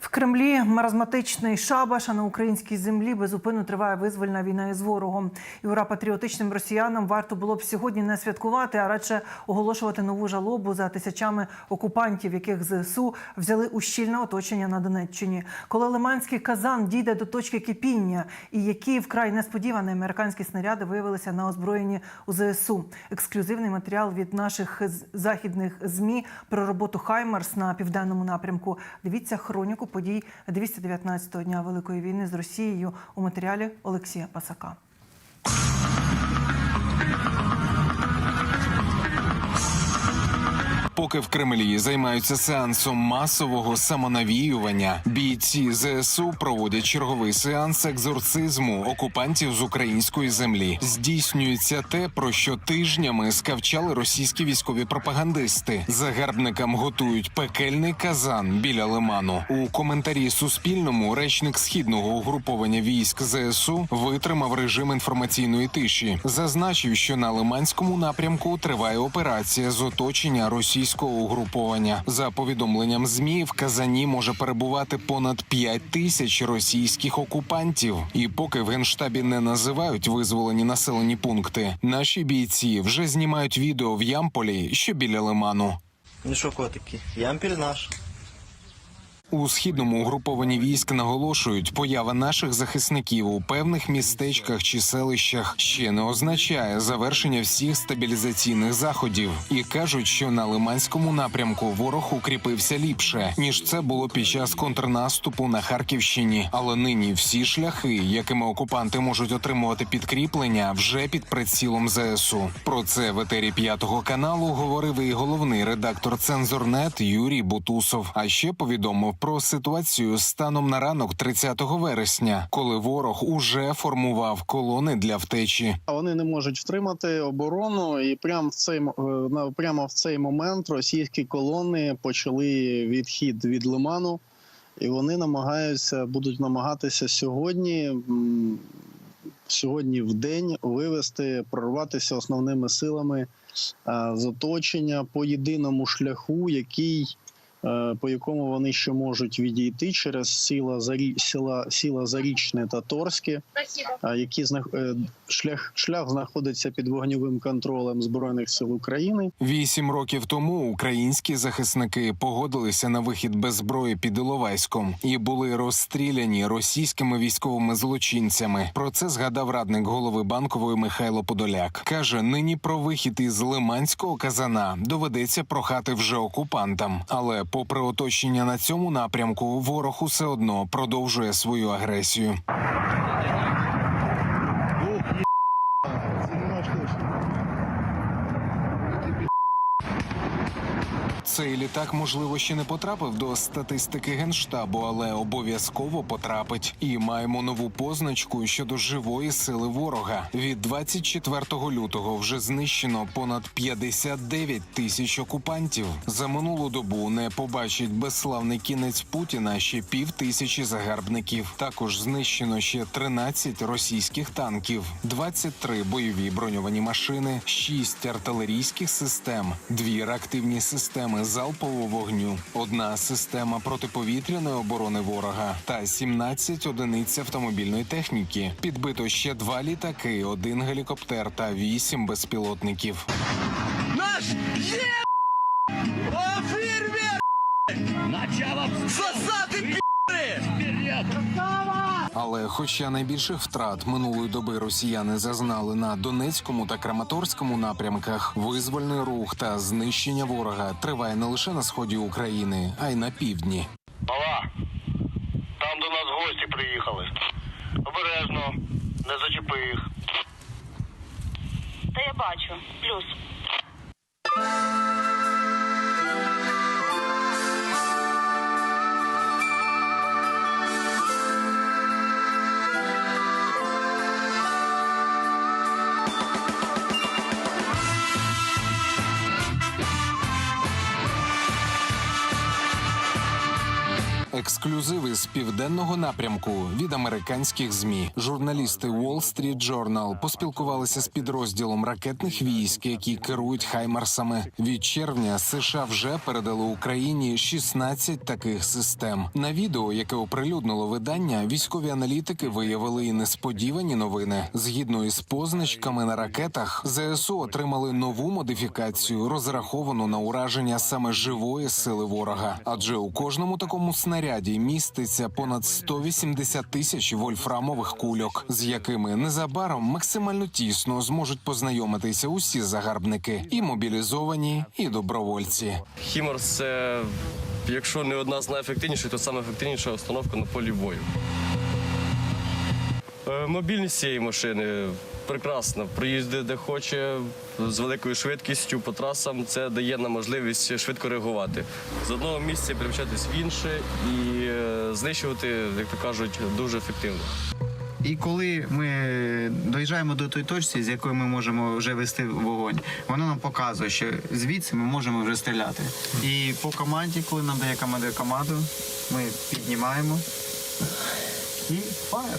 В Кремлі маразматичний шабаш, а на українській землі безупинно триває визвольна війна із ворогом. І ура патріотичним росіянам варто було б сьогодні не святкувати, а радше оголошувати нову жалобу за тисячами окупантів, яких ЗСУ взяли у щільне оточення на Донеччині. Коли Лиманський казан дійде до точки кипіння, і які вкрай несподівані американські снаряди виявилися на озброєнні у ЗСУ. Ексклюзивний матеріал від наших західних змі про роботу Хаймарс на південному напрямку. Дивіться хроніку подій 219-го дня Великої війни з Росією у матеріалі Олексія Пасака. Поки в Кремлі займаються сеансом масового самонавіювання, бійці ЗСУ проводять черговий сеанс екзорцизму окупантів з української землі. Здійснюється те, про що тижнями скавчали російські військові пропагандисти. Загарбникам готують пекельний казан біля лиману. У коментарі Суспільному речник східного угруповання військ ЗСУ витримав режим інформаційної тиші. Зазначив, що на лиманському напрямку триває операція з оточення російського угруповання. За повідомленням змі в Казані може перебувати понад 5 тисяч російських окупантів. І поки в генштабі не називають визволені населені пункти, наші бійці вже знімають відео в Ямполі, що біля лиману. Ну що, котики, ямпіль наш. У східному угрупованні військ наголошують, поява наших захисників у певних містечках чи селищах ще не означає завершення всіх стабілізаційних заходів, і кажуть, що на лиманському напрямку ворог укріпився ліпше ніж це було під час контрнаступу на Харківщині. Але нині всі шляхи, якими окупанти можуть отримувати підкріплення, вже під прицілом ЗСУ. Про це в етері п'ятого каналу говорив і головний редактор Цензорнет Юрій Бутусов. А ще повідомив про ситуацію станом на ранок 30 вересня, коли ворог уже формував колони для втечі. Вони не можуть втримати оборону, і прямо в цей е, прямо в цей момент російські колони почали відхід від лиману, і вони намагаються будуть намагатися сьогодні. Сьогодні в день вивести, прорватися основними силами а, з оточення по єдиному шляху, який е, по якому вони ще можуть відійти через сіла зарі сіла, сіла зарічне та торське, а, які знах- е, шлях шлях знаходиться під вогневим контролем збройних сил України. Вісім років тому українські захисники погодилися на вихід без зброї під Іловайськом і були розстріляні російськими військовими злочинцями. Про це згадав радник голови банкової Михайло Подоляк. каже: нині про вихід із Лиманського казана доведеться прохати вже окупантам. Але, попри оточення на цьому напрямку, ворог усе одно продовжує свою агресію. Цей літак, можливо, ще не потрапив до статистики генштабу, але обов'язково потрапить. І маємо нову позначку щодо живої сили ворога. Від 24 лютого вже знищено понад 59 тисяч окупантів. За минулу добу не побачить безславний кінець Путіна ще пів тисячі загарбників. Також знищено ще 13 російських танків, 23 бойові броньовані машини, 6 артилерійських систем, дві реактивні системи залпового вогню, одна система протиповітряної оборони ворога та 17 одиниць автомобільної техніки. Підбито ще два літаки, один гелікоптер та вісім безпілотників. Наш є О, фірмір! Начало Сосати пі***ри! Але, хоча найбільших втрат минулої доби росіяни зазнали на Донецькому та Краматорському напрямках, визвольний рух та знищення ворога триває не лише на сході України, а й на півдні. Мала, там до нас гості приїхали. Обережно, не зачепи їх. Та я бачу. Плюс. Ексклюзиви з південного напрямку від американських змі. Журналісти Wall Street Journal поспілкувалися з підрозділом ракетних військ, які керують хаймарсами. Від червня США вже передали Україні 16 таких систем. На відео, яке оприлюднило видання, військові аналітики виявили і несподівані новини. Згідно із позначками на ракетах, ЗСУ отримали нову модифікацію, розраховану на ураження саме живої сили ворога. Адже у кожному такому снаряді міститься понад 180 тисяч вольфрамових кульок, з якими незабаром максимально тісно зможуть познайомитися усі загарбники, і мобілізовані, і добровольці. Хіморс це, якщо не одна з найефективніших, то саме установка на полі бою. Е, Мобільність цієї машини прекрасна. Проїзди де хоче з великою швидкістю по трасам. Це дає нам можливість швидко реагувати. З одного місця переміщатись в інше і е, знищувати, як то кажуть, дуже ефективно. І коли ми доїжджаємо до тої точці, з якої ми можемо вже вести вогонь, воно нам показує, що звідси ми можемо вже стріляти. І по команді, коли нам дає командир команду, ми піднімаємо і фаєр.